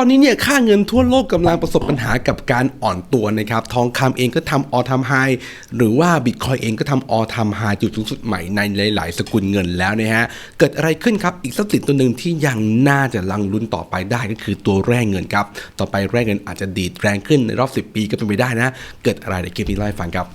ตอนนี้เนี่ยค่าเงินทั่วโลกกำลังประสบปัญหากับการอ่อนตัวนะครับ ทองคำเองก็ทำออทำไฮหรือว่าบิตคอยเองก็ทำออทำไฮจุดสูงสุดใหม่ในหลาย ๆ สกุลเงินแล้วนะฮะ เกิดอะไรขึ้นครับ อีกทรัพย์สินตัวหนึ่งที่ยังน่าจะลังลุ้นต่อไปได้ก็คือตัวแร่เงินครับ ต่อไปแร่เงินอาจจะดีดแรงขึ้นในรอบ 10 ปีก็เป็นไปได้นะ เกิดอะไรในคลิปนี้เล่าให้ฟังครับ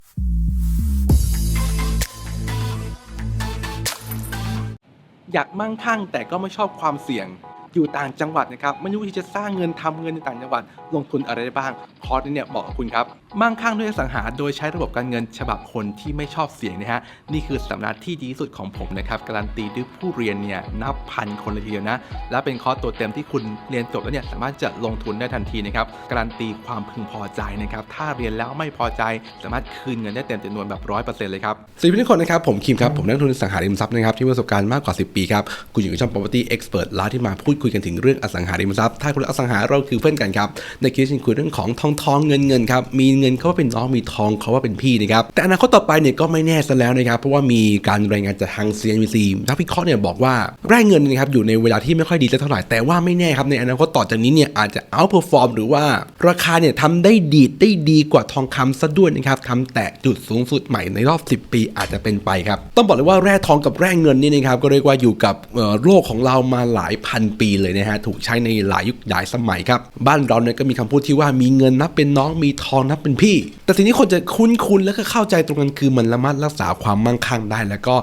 อยากมั่งคั่งแต่ก็ไม่ชอบความเสี่ยง อยู่ต่างจังหวัดนะครับไม่รู้ที่จะสร้างเงินทำเงินในต่างจังหวัดลงทุนอะไรได้บ้างคอร์สนี้เนี่ยบอกกับคุณครับ มั่งคั่งด้วยอสังหาโดยใช้ระบบการเงินฉบับคนที่ไม่ชอบเสี่ยงนะฮะ นี่คือสำนักที่ดีที่สุดของผมนะครับ การันตีด้วยผู้เรียนเนี่ยนับพันคนเลยทีเดียวนะ และเป็นคอร์สตัวเต็มที่คุณเรียนจบแล้วเนี่ยสามารถจะลงทุนได้ทันทีนะครับ การันตีความพึงพอใจนะครับ ถ้าเรียนแล้วไม่พอใจ สามารถคืนเงินได้เต็มจำนวนแบบร้อยเปอร์เซ็นต์เลยครับสวัสดีทุกคนนะครับผมคิมครับผมนักลงทุนอสังหาริมทรัพย์นะครับที่มีประสบการณ์มากกว่า 10 ปีครับคุณอยู่ในช่อง property expert ร้านที่มาพูดคุยกันถึงเรื่องอสังหาริมทรัพย์ถ้าคุณอสังหาเราคือเพื่อนกันครับในคลิปนี้คุยเรื่องของทองทองเงินเงินครับมีเงินเขาว่าเป็นน้องมีทองเขาว่าเป็นพี่นะครับแต่อนาคตต่อไปเนี่ยก็ไม่แน่ซะแล้วนะครับเพราะว่ามีการรายงานจากทาง CNBC นักวิเคราะห์เนี่ยบอกว่าแร่เงินนะครับอยู่ในเวลาที่ไม่ค่อยดีสักเท่าไหร่แต่ว่าไม่แน่ครับในอนาคตต่อจากนี้เนี่ยอาจจะ outperform หรือว่าราคาเนี่ยทำได้ดีได้ดีกว่าทองคำซะด้วยนะครับทำแตะจุดสูงสุดใหม่ในรอบ 10 ปีอาจจะเป็นไปครับต้องบอกเลยว่าแร่ทองกับแร่เงินนี่นะครับก็เรียกว่าอยู่กับโลกของเรามาหลายพันปีเลยนะฮะถูกใช้ในหลายยุคหลายสมัยครับบ้านเราเนี่ยก็มีคำพูดที่ว่ามีเงินนับเป็นน้องมีทองนับเป็นพี่ แต่สิ่งที่คนจะคุ้นๆ แล้วก็เข้าใจตรงกันคือมันละมัดรักษาความมั่งคั่งได้ แล้วก็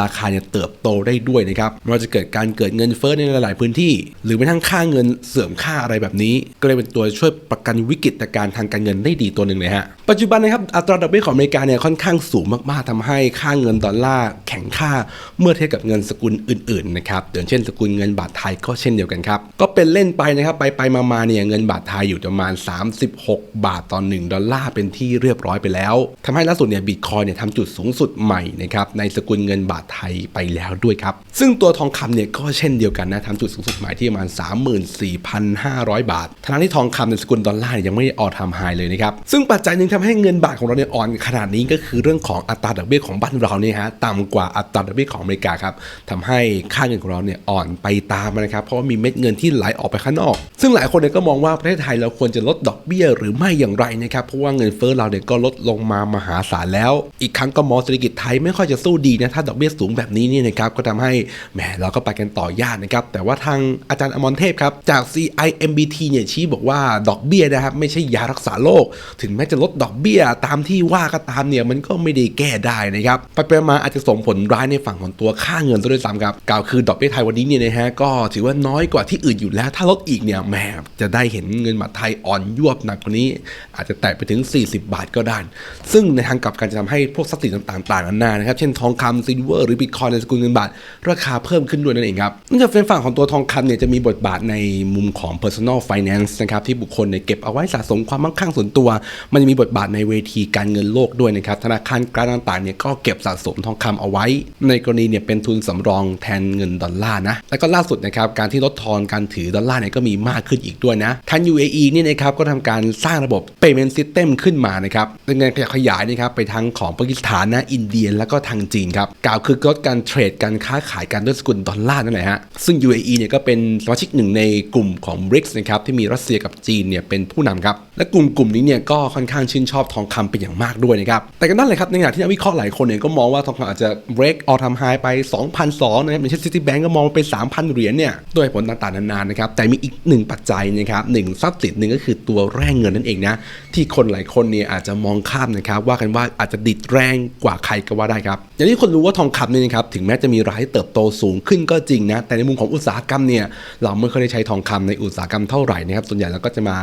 ราคาเนี่ยเติบโตได้ด้วยนะครับไม่ว่าจะเกิดการเกิดเงินเฟ้อในหลาย ๆ พื้นที่ หรือแม้กระทั่งค่าเงินเสื่อมค่าอะไรแบบนี้ ก็เลยเป็นตัวช่วยประกันวิกฤตการณ์ทางการเงินได้ดีตัวหนึ่งเลยฮะปัจจุบันนะครับอัตราดอกเบี้ยของอเมริกาเนี่ยค่อนข้างสูงมาก ๆทำให้ค่าเงินดอลลาร์แข็งค่าเมื่อเทียบกับเงินสกุลอื่น ๆ นะครับอย่างเช่น สกุลเงินบาทไทยก็เช่นเดียวกันครับก็เป็นเล่นไปนะครับไปไปมาๆเนี่ยเงินบาทไทยอยู่ประมาณ 36 บาทต่อ1ดอลลาร์เป็นที่เรียบร้อยไปแล้วทำให้ล่าสุดเนี่ยบิตคอยเนี่ยทำจุดสูงสุดใหม่นะครับในสกุลเงินบาทไทยไปแล้วด้วยครับ ซึ่งตัวทองคำเนี่ยก็เช่นเดียวกันนะทำจุดสูงสุดใหม่ที่ประมาณ 34,500 บาททั้งที่ทองคำในสกุลดอลลาร์ยังไม่ออทำไฮเลยนะครับ ซึ่งปัจจัยหนึ่งทำให้เงินบาทของเราเนี่ยอ่อนขนาดนี้ก็คือเรื่องของอัตราดอกเบี้ยของบ้านเราเนี่ยฮะต่ำกว่าอัตราดอกเบี้ยของอเมริกาครับทำให้ค่าเงินของเราเนี่ยอ่อนไปตามนะครับเพราะว่ามีเม็ดเงินที่ไหลออกไปข้างนอก ซึ่งหลายคนเนี่ยก็มองว่าประเทศไทยเราควรจะลดดอกเบี้ยหรือไม่อย่างไรนะครับเพราะว่าเงินเฟ้อเราเนี่ยก็ลดลงมามหาศาลแล้ว อีกครั้งก็มองเศรษฐกิจไทยไม่ค่อยจะสู้ดีนะถ้าดอกเบี้ยสูงแบบนี้เนี่ยนะครับก็ทำให้แหมเราก็ไปกันต่อยากนะครับแต่ว่าทางอาจารย์อมรเทพครับจาก CIMBT เนี่ยชี้บอกว่าดอกเบี้ยนะครับไม่ใช่ยารักษาโรคถึงแม้จะลดดอกเบี้ยตามที่ว่าก็ตามเนี่ยมันก็ไม่ได้แก้ได้นะครับไปไปมาอาจจะส่งผลร้ายในฝั่งของตัวค่าเงินด้วยซ้ำครับกล่าวคือดอกเบี้ยไทยวันนี้เนี่ยนะฮะก็ถือว่าน้อยกว่าที่อื่นอยู่แล้ว ถ้าลดอีกเนี่ยแหมจะได้เห็นเงินบาทไทยอ่อนยวบหนักกว่านี้ อาจจะแตะไปถึง 40 บาทก็ได้ ซึ่งในทางกลับกันจะทำให้พวกทรัพย์สินต่างๆนานานะครับเช่นทองคำซิลเวอร์หรือบิตคอยในสกุลเงินบาท ราคาเพิ่มขึ้นด้วยนั่นเองครับนองจากเป็นฝั่งของตัวทองคำเนี่ยจะมีบทบาทในมุมของ personal finance นะครับที่บุคคลเนี่ยเก็บเอาไว้สะสมความมั่งคั่งส่วนตัว มันจะมีบทบาทในเวทีการเงินโลกด้วยนะครับธนาคารกลางต่างๆเนี่ยก็เก็บสะสมทองคำเอาไว้ ในกรณีเนี่ยเป็นทุนสำรองแทนเงินดอลลาร์นะแล้วก็ล่าสุดนะครับการที่ลดทอนการถือดอลลาร์เนี่ยก็มีมากขึ้นอีกด้วยนะทาง UAE เนี่ยนะครับก็ทำการสร้างระบบ payment system ขึ้นมานะครับเป็นการขยายนะครับไปทั้งของปากีสถานนะอินเดียแล้วก็ทางจีนครับกล่าวคือลดการเทรดการค้าขายกันด้วยสกุลดอลลาร์นั่นแหละฮะซึ่ง UAE เนี่ยก็เป็นสมาชิกหนึ่งในกลุ่มของ BRICS นะครับที่มีรัสเซียกับจีนเนี่ยเป็นผู้นำครับและกลุ่มกลุ่มนี้เนี่ยก็ค่อนข้างชื่นชอบทองคำเป็นอย่างมากด้วยนะครับแต่ก็นั่นแหละครับในขณะที่นักวิเคราะห์หลายคนเนี่ยก็มองว่าทองคำอาจจะ break all time high ไป2,200นะครับอย่างเช่น Citibank ก็มองไป 3,000 เหรียญเนี่ยด้วยผลต่างๆนานานะครับแต่มีอีกหนึ่งปัจจัยนะครับหนึ่งทรัพย์สินหนึ่งก็คือตัวแร่เงินนั่นเองนะที่คนหลายคนเนี่ยอาจจะมองข้ามนะครับว่ากันว่าอาจจะดิดแรงกว่าใครก็ว่าได้ครับอย่างที่คนรู้ว่าทองคำเนี่ยนะครับถึงแม้จะมีรายได้เติบโตสูงขึ้นก็จริงนะแต่ในมุมของอุตสาหกรรมเนี่ยเราไม่เคยได้ใช้ทองคำในอุตสาหกรรมเท่าไหร่นะครับส่วนใหญ่เราก็จะมา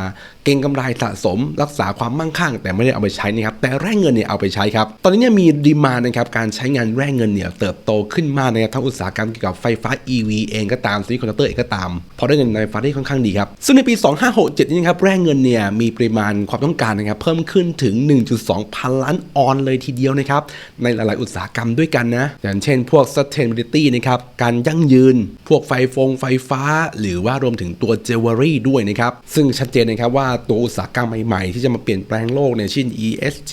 เก็งกำไรสะสม รักษาความมั่งคั่ง แต่ไม่ได้เอาไปใช้นะครับแต่แร่เงินเนี่ยเอาไปใช้ครับตอนนี้เนี่ยมีดีมานะครับการใช้งานแร่เงินเนี่ยเติบโตขึ้นมากนะครับทั้งอุตสาหกรรมเกี่ยวกับไฟฟ้า EV เองก็ตามซีคอนดักเตอร์เองก็ตามพราะได้เงินในไฟฟ้าได้ค่อนข้างดีครับซึ่งในปี 2567 นี้นะครับแร่เงินเนี่ยมีปริมาณความต้องการนะครับเพิ่มขึ้นถึง 1.2 พันล้านออนเลยทีเดียวนะครับในหลาย ๆ อุตสาหกรรมด้วยกันนะอย่างเช่นพวก sustainability นะครับ การยั่งยืน พวกไฟฟงไฟฟ้า หรือว่ารวมถึงตัว jewelry ด้วยนะครับ ซึ่งชัดเจนนะครับว่าตัวอุตสาหกรรมใหม่ๆ ที่จะมาเปลี่ยนแปลงโลกเนี่ยเช่น ESG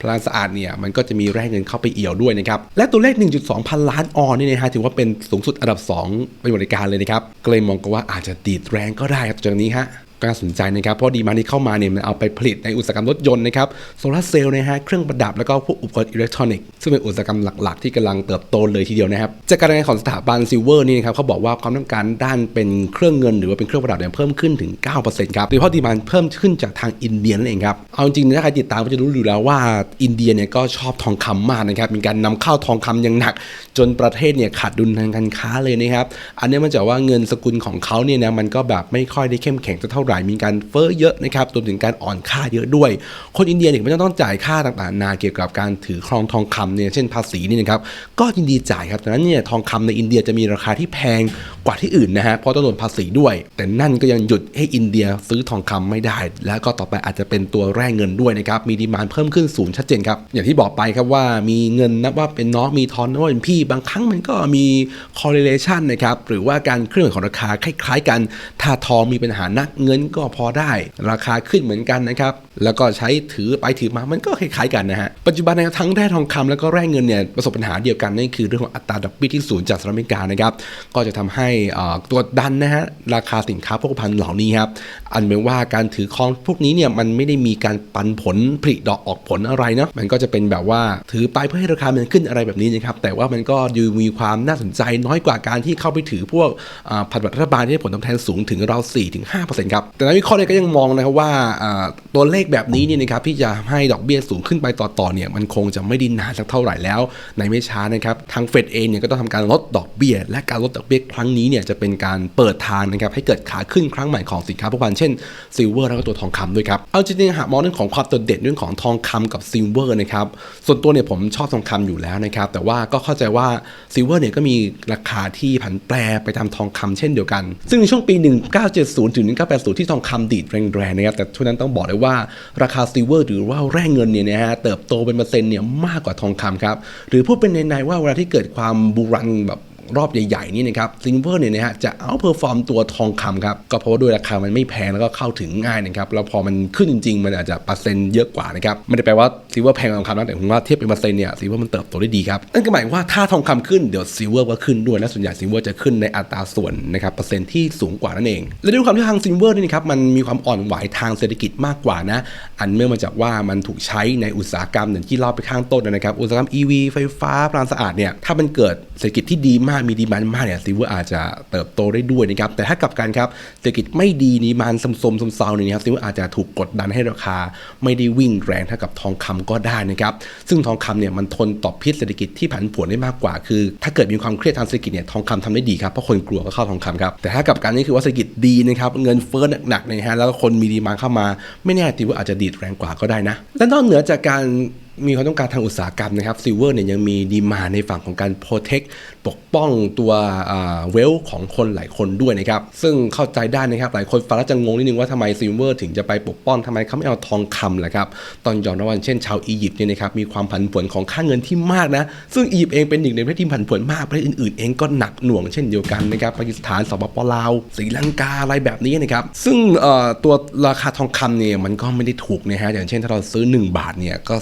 พลังสะอาดเนี่ยมันก็จะมีแรงเงินเข้าไปเอี่ยวด้วยนะครับ และตัวเลข 1.2 พันล้านออนนี่นะฮะถือว่าเป็นสูงสุดอันดับ 2 เป็นบริการเลยนะครับก็เลยมองกันว่าอาจจะดีดแรงก็ได้ครับจากนี้ฮะ ก็น่าสนใจนะครับ เพราะดีมาที่เข้ามาเนี่ยมันเอาไปผลิตในอุตสาหกรรมรถยนต์นะครับโซลาร์เซลล์นะฮะเครื่องประดับแล้วก็พวกอุปกรณ์อิเล็กทรอนิกส์ซึ่งเป็นอุตสาหกรรมหลักๆ ที่กำลังเติบโตเลยทีเดียวนะครับจากการรายงานของสถาบันซิลเวอร์นี่นะครับเขาบอกว่าความต้องการด้านเป็นเครื่องเงิน หรือว่าเป็นเครื่องประดับเนี่ยเพิ่มขึ้นถึง 9%ครับโดยเฉพาะดีมานเพิ่มขึ้นจากทางอินเดียนั่นเองครับเอาจริงๆถ้าใครติดตามก็จะรู้อยู่แล้วว่าอินเดียเนี่ยก็ชอบทองคำมากนะครับมีการนำเข้าทองคำอย่างหนัก จนประเทศเนี่ยขาดดุลทางการค้าเลยนะครับอันนี้มันจะว่าเงินสกุลของเขาเนี่ยนะมันก็แบบไม่ค่อยได้เข้มแข็งเท่าไหร่ มีการเฟ้อเยอะนะครับรวมถึงการอ่อนค่าเยอะด้วย คนอินเดียเนี่ยไม่ต้องจ่ายค่าต่างๆ นานาเกี่ยวกับการถือครองทองคำเนี่ยเช่นภาษีนี่นะครับก็ยินดีจ่ายครับดังนั้นเนี่ยทองคำในอินเดียจะมีราคาที่แพงกว่าที่อื่นนะฮะเพราะต้องโดนภาษีด้วย แต่นั่นก็ยังหยุดให้อินเดียซื้อทองคำไม่ได้ แล้วก็ต่อไปอาจจะเป็นตัวแร่เงินด้วยนะครับมีดีมานเพิ่มขึ้นสูงชัดเจนครับอย่างที่บอกไปครับว่ามีเงินนับว่าเป็นน้องมีทอนนับว่าเป็นพี่ บางครั้งมันก็มี correlation นะครับหรือว่าการเคลื่อนของราคาคล้าย ๆ กันถ้าทองมีปัญหานักเงินก็พอได้ ราคาขึ้นเหมือนกันนะครับ แล้วก็ใช้ถือไปถือมามันก็คล้ายๆกันนะฮะ ปัจจุบันนทั้งแร่ทองคำแล้วก็แร่เงินเนี่ยประสบปัญหาเดียวกันนั่นคือเรื่องของอัตราดอกเบี้ยที่สูงจากสหรัฐอเมริกานะครับ ก็จะทำให้อ่ากดดันนะฮะราคาสินค้าโภคภัณฑ์เหล่านี้ครับอันเป็นว่าการถือครองพวกนี้เนี่ยมันไม่ได้มีการปันผลผลิดอกออกผลอะไรเนาะมันก็จะเป็นแบบว่าถือไปเพื่อให้ราคามันขึ้นอะไรแบบนี้นะครับแต่ว่ามันก็ดูมีความน่าสนใจน้อยกว่าการที่เข้าไปถือพวกพันธบัตรรัฐบาลที่ผลตอบแทนสูงถึงราว4-5%ครับแต่นักวิเคราะห์เนี่ยก็ยังมองนะครับว่าตัวเลขแบบนี้เนี่ยนะครับที่จะให้ดอกเบี้ยสูงขึ้นไปต่อๆเนี่ยมันคงจะไม่ดีนนานสักเท่าไหร่แล้ว ในไม่ช้านะครับทางเฟดเองเนี่ยก็ต้องทำการลดดอกเบี้ย และการลดดอกเบี้ยครั้งนี้เนี่ยจะเป็นการเปิดทางนะครับให้เกิดขาขึ้นครั้งใหม่ของสินค้าโภคภัณฑ์เช่นซิลเวอร์แล้วก็ตัวทองคำด้วยครับเอาจริงๆหากมองเรื่องของความโดดเด่นเรื่องของทองคำกับซิลเวอร์นะครับส่วนตัวเนี่ยผมชอบทองคำอยู่แล้วนะครับแต่ว่าก็เข้าใจว่าซิลเวอร์เนี่ยก็มีราคาที่ผันแปรไปตามทองคำเช่นเดียวกัน ซึ่งในช่วงปี 1970ถึง1980ที่ทองคำดีดแรงๆนะครับแต่ทุกนั้นต้องบอกเลยว่าราคาซิลเวอร์หรือว่าแร่เงินเนี่ยนะฮะเติบโตเป็นเปอร์เซ็นต์เนี่ยมากกว่าทองคำครับหรือพูดเป็นในๆว่าเวลาที่เกิดความบูรังแบบ รอบใหญ่ๆนี่นะครับซิลเวอร์เนี่ยนะฮะจะเอาเพอร์ฟอร์มตัวทองคำครับ ก็เพราะว่าด้วยราคามันไม่แพงแล้วก็เข้าถึงง่ายนะครับแล้วพอมันขึ้นจริงๆ มันอาจจะเปอร์เซ็นต์เยอะกว่านะครับไม่ได้แปลว่าซิลเวอร์แพงกว่าทองคำนะแต่ผมว่าเทียบเป็นเปอร์เซ็นต์เนี่ยซิลเวอร์มันเติบโตได้ดีครับนั่นก็หมายว่าถ้าทองคำขึ้นเดี๋ยวซิลเวอร์ก็ขึ้นด้วยและส่วนใหญ่ซิลเวอร์จะขึ้นในอัตราส่วนนะครับเปอร์เซ็นต์ที่สูงกว่านั่นเอง และด้วยความที่ทางซิลเวอร์นี่นะครับมันมีความอ่อนไหวทางเศรษฐกิจมากกว่านะอันเมื่องมาจากว่ามันถูกใช้ในอุตสาหกรรมอย่างที่เล่าไปข้างต้นนะครับอุตสาหกรรม EV ไฟฟ้าพลังสะอาดเนี่ยถ้ามันเกิดเศรษฐกิจที่ดีมากมีดีมานมากเนี่ยซิลเวอร์อาจจะเติบโตได้ด้วยนะครับแต่ถ้ากลับกันครับเศรษฐกิจไม่ดีดีมานสมสมสมเซาเนี่ยนะครับซิลเวอร์อาจจะถูกกดดันให้ราคา ไม่ได้วิ่งแรงเท่ากับทองคำก็ได้นะครับซึ่งทองคำเนี่ยมันทนต่อพิษเศรษฐกิจที่ผันผวนได้มากกว่า คือ ถ้าเกิดมีความเครียดทางเศรษฐกิจเนี่ยทองคำทำได้ดีครับเพราะคนกลัวก็เข้าทองคำครับแต่ถ้ากลับกันนี่คือว่าเศรษฐกิจดีนะครับเงินเฟ้อหนักๆนี่ยฮะแล้วก็คนมีดีมานเข้ามา ไม่แน่ทีว่าอาจจะดีดแรงกว่าก็ได้นะและนอกเหนือจากการ มีความต้องการทางอุตสาหกรรมนะครับซิลเวอร์เนี่ยยังมีดีมาในฝั่งของการโปรเทคปกป้องตัวเวลของคนหลายคนด้วยนะครับ ซึ่งเข้าใจได้นะครับ หลายคนฟังแล้วจะงงนิดนึงว่าทำไมซิลเวอร์ถึงจะไปปกป้องทำไมเขาไม่เอาทองคำล่ะครับ ตอนย้อนวันเช่นชาวอียิปต์เนี่ยนะครับมีความผันผวนของค่าเงินที่มากนะ ซึ่งอียิปต์เองเป็นหนึ่งในประเทศที่ผันผวนมากประเทศอื่นๆเองก็หนักหน่วงเช่นเดียวกันนะครับปากีสถานสปปลาวศรีลังกาอะไรแบบนี้นะครับซึ่งตัวราคาทองคำเนี่ยมันก็ไม่ได้ถูกนะฮะอย่างเช่นถ้าเราซื้อ 1 บาทเนี่ยก็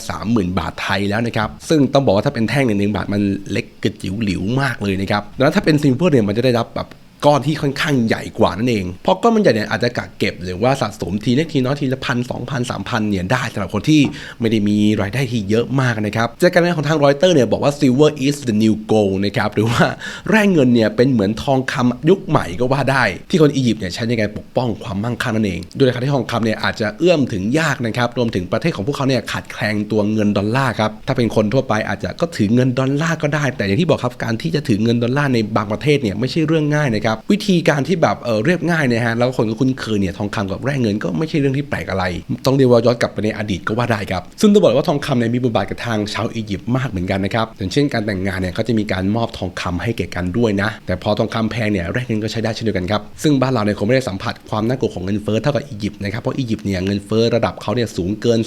0,000 บาทไทยแล้วนะครับ ซึ่งต้องบอกว่าถ้าเป็นแท่งเนี่ยหนึ่งบาทมันเล็กกระจิ๋วหลิวมากเลยนะครับดังนั้นถ้าเป็นซิมเวอร์เนี่ยมันจะได้รับแบบ ก้อนที่ค่อนข้างใหญ่กว่านั่นเอง เพราะก้อนมันใหญ่เนี่ยอาจจะกักเก็บหรือว่าสะสมทีเล็กทีน้อยทีละพันสองพันสามพันเนี่ยได้สำหรับคนที่ไม่ได้มีรายได้ที่เยอะมากนะครับจากการรายงานของทางรอยเตอร์เนี่ยบอกว่า silver is the new gold นะครับหรือว่าแร่เงินเนี่ยเป็นเหมือนทองคำยุคใหม่ก็ว่าได้ ที่คนอียิปต์เนี่ยใช้ในการปกป้องความมั่งคั่งนั่นเองด้วยราคาที่ทองคำเนี่ยอาจจะเอื้อมถึงยากนะครับรวมถึงประเทศของพวกเขาเนี่ยขาดแคลนตัวเงินดอลลาร์ครับถ้าเป็นคนทั่วไปอาจจะก็ถือเงินดอลลาร์ก็ได้ แต่อย่างที่บอกครับการที่จะถือเงินดอลลาร์ในบางประเทศเนี่ยไม่ใช่เรื่องง่ายนะครับวิธีการที่แบบเออเรียบง่ายนะฮะแล้วคนก็คุ้นเคยเนี่ยทองคำกับแร่เงินก็ไม่ใช่เรื่องที่แปลกอะไร ต้องเรียกว่าย้อนกลับไปในอดีตก็ว่าได้ครับ ซึ่งต้องบอกว่าทองคำเนี่ยมีบทบาทกับทางชาวอียิปต์มากเหมือนกันนะครับอย่างเช่นการแต่งงานเนี่ยเขาจะมีการมอบทองคำให้แก่กันด้วยนะ แต่พอทองคำแพงเนี่ยแร่เงินก็ใช้ได้เช่นเดียวกันครับซึ่งบ้านเราเนี่ยคงไม่ได้สัมผัสความน่ากลัวของเงินเฟ้อเท่ากับอียิปต์นะครับเพราะอียิปต์เนี่ยเงินเฟ้อระดับเขาเนี่ยสูงเกิน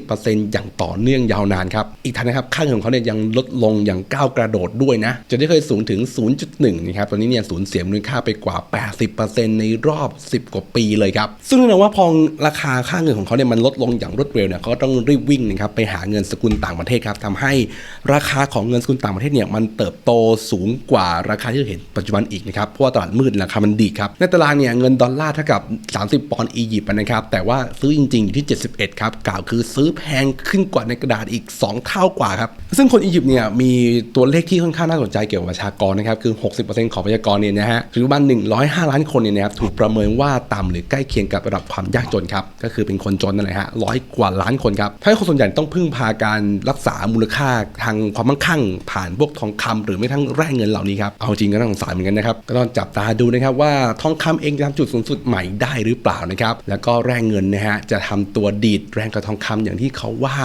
30%อย่างต่อเนื่องยาวนานครับอีกทั้งนะครับค่าเงินของเขาเนี่ยยังลดลงอย่างก้าวกระโดดด้วยนะจนที่เคยสูงถึง 0.1นะครับตอนนี้เนี่ยสูญเสียมูลค่าไปกว่า 80%ในรอบ 10 กว่าปีเลยครับ ซึ่งแน่นอนว่าพอราคาค่าเงินของเขาเนี่ยมันลดลงอย่างรวดเร็วเนี่ยเขาก็ต้องรีบวิ่งนะครับไปหาเงินสกุลต่างประเทศครับทำให้ราคาของเงินสกุลต่างประเทศเนี่ยมันเติบโตสูงกว่าราคาที่เราเห็นปัจจุบันอีกนะครับเพราะว่าตลาดมืดราคามันดีครับในตารางเนี่ยเงินดอลลาร์เท่ากับ 30 ปอนด์อียิปต์นะครับแต่ว่าซื้อจริงๆอยู่ที่ 71 ครับกล่าวคือซื้อแพงขึ้นกว่าในกระดาษอีก 2 เท่ากว่าครับซึ่งคนอียิปต์เนี่ยมีตัวเลขที่ค่อนข้างน่าสนใจเกี่ยวกับประชากรนะครับคือ 60%ของประชากรเนี่ยนะฮะประมาณ105 ล้านคนเนี่ยนะครับถูกประเมินว่าต่ำหรือใกล้เคียงกับระดับความยากจนครับก็คือเป็นคนจนนั่นแหละฮะร้อยกว่าล้านคนครับทำให้คนส่วนใหญ่ต้องพึ่งพาการรักษามูลค่าทางความมั่งคั่ง ผ่านพวกทองคำหรือไม่ทั้งแร่เงินเหล่านี้ครับเอาจริงก็ต้องสงสารเหมือนกันนะครับก็ต้องจับตาดูนะครับว่าทองคำเองจะทำจุดสูงสุดใหม่ได้หรือเปล่านะครับแล้วก็แร่เงินนะฮะจะทำตัวดีดแรงกับทองคำอย่างที่เขาว่า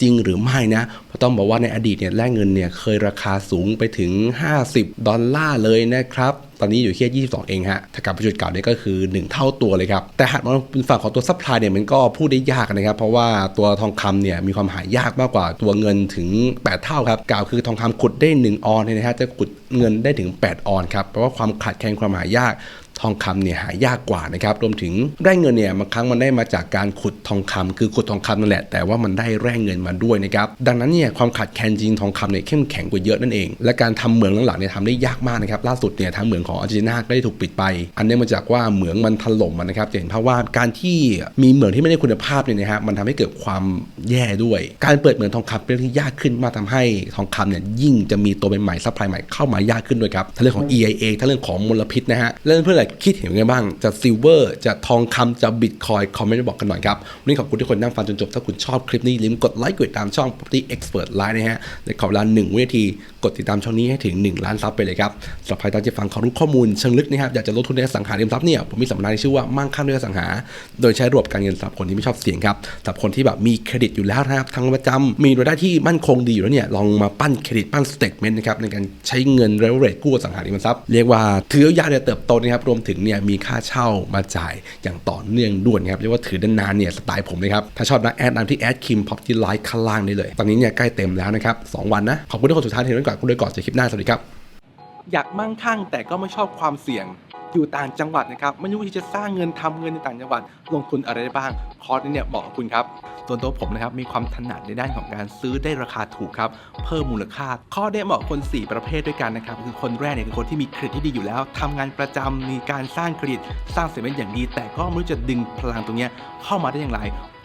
จริงหรือไม่นะเพราะต้องบอกว่าในอดีตเนี่ยแร่เงินเนี่ยเคยราคาสูงไปถึง 50 ดอลลาร์เลยนะครับตอนนี้อยู่แค่ 22 เองฮะ ถ้ากับประจุดเก่าเนี่ยก็คือ 1 เท่าตัวเลยครับ แต่หากมองเป็นฝั่งของตัวซัพพลายเนี่ยมันก็พูดได้ยากนะครับ เพราะว่าตัวทองคำเนี่ยมีความหายากมากกว่าตัวเงินถึง 8 เท่าครับ กล่าวคือทองคำขุดได้ 1 ออนเนี่ยนะฮะจะขุดเงินได้ถึง 8 ออนครับ เพราะว่าความขาดแคลนความหายาก ทองคำเนี่ยหายากกว่านะครับรวมถึงแร่เงินเนี่ยบางครั้งมันได้มาจากการขุดทองคำคือขุดทองคำนั่นแหละ แต่ว่ามันได้แร่เงินมาด้วยนะครับดังนั้นเนี่ยความขาดแคลนจริงทองคำเนี่ยเข้มแข็งกว่าเยอะนั่นเอง และการทำเหมืองหลังๆเนี่ยทำได้ยากมากนะครับล่าสุดเนี่ยทางเหมืองของอาร์เจนตินาได้ถูกปิดไป อันเนี้ยมาจากว่าเหมืองมันถล่มมันนะครับจะเห็นภาพว่าการที่มีเหมืองที่ไม่ได้คุณภาพเนี่ยนะฮะมันทำให้เกิดความแย่ด้วย การเปิดเหมืองทองคำเป็นเรื่องที่ยากขึ้นมากทำให้ทองคำเนี่ยยิ่งจะมีตัวใหม่ๆซัพพลายใหม่เข้ามายากขึ้นด้วยครับทั้งเรื่องของ EIA ทั้งเรื่องของมลพิษนะฮะแล้วเพื่อนๆอะไรคิดเห็นยังไงบ้างจะซิลเวอร์จะทองคำจะบิตคอยคอมเมนต์มาบอกกันหน่อยครับวันนี้ขอบคุณทุกคนนั่งฟังจนจบ ถ้าคุณชอบคลิปนี้ลืมกดไลค์กดติดตามช่อง Property Expert Live นะฮะในขอเวลา1วินาที ดติดตามช่องนี้ให้ถึง 1 ล้านซับไปเลยครับสำหรับใครต้องจะฟังความรู้ข้อมูลเชิงลึกนะครับอยากจะลงทุนในอสังหาริมทรัพย์เนี่ยผมมีสัมมนาที่ชื่อว่ามั่งคั่งด้วยอสังหา โดยใช้ระบบการเงินสำหรับคนที่ไม่ชอบเสี่ยงครับสำหรับคนที่แบบมีเครดิตอยู่แล้วนะครับทางประจำมีรายได้ที่มั่นคงดีอยู่แล้วเนี่ยลองมาปั้นเครดิตปั้นสเตทเมนต์นะครับในการใช้เงินเรเวรกู้อสังหาริมทรัพย์เรียกว่าถือยาวๆเนี่ยเติบโตนะครับรวมถึงเนี่ยมีค่าเช่ามาจ่ายอย่างต่อเนื่องด้วยนครับเรียกว่าถือนานๆเนี่ยสไตล์ผมเลยครับถ้าชอบนะแอดนามที่แอดคิมพอปที่ไลค์ข้างล่างได้เลย ตอนนี้เนี่ยใกล้เต็มแล้วนะครับสองวันนะขอบคุณทุกคนสุดท้ายที่เห็นก่อนคุณด้วยก่อนเจอคลิปหน้าสวัสดีครับ อยากมั่งคั่งแต่ก็ไม่ชอบความเสี่ยงอยู่ต่างจังหวัดนะครับไม่รู้ที่จะสร้างเงินทำเงินในต่างจังหวัด ลงทุนอะไรได้บ้าง คอร์สนี้เนี่ยบอกกับคุณครับส่วนตัวผมนะครับมีความถนัดในด้านของการซื้อได้ราคาถูกครับ เพิ่มมูลค่า ข้อได้เหมาะคน 4 ประเภทด้วยกันนะครับคือคนแรกเนี่ยคือคนที่มีเครดิตที่ดีอยู่แล้วทำงานประจำมีการสร้างเครดิตสร้างเสร็จอย่างดี แต่ก็ไม่รู้จะดึงพลังตรงนี้เข้ามาได้อย่างไร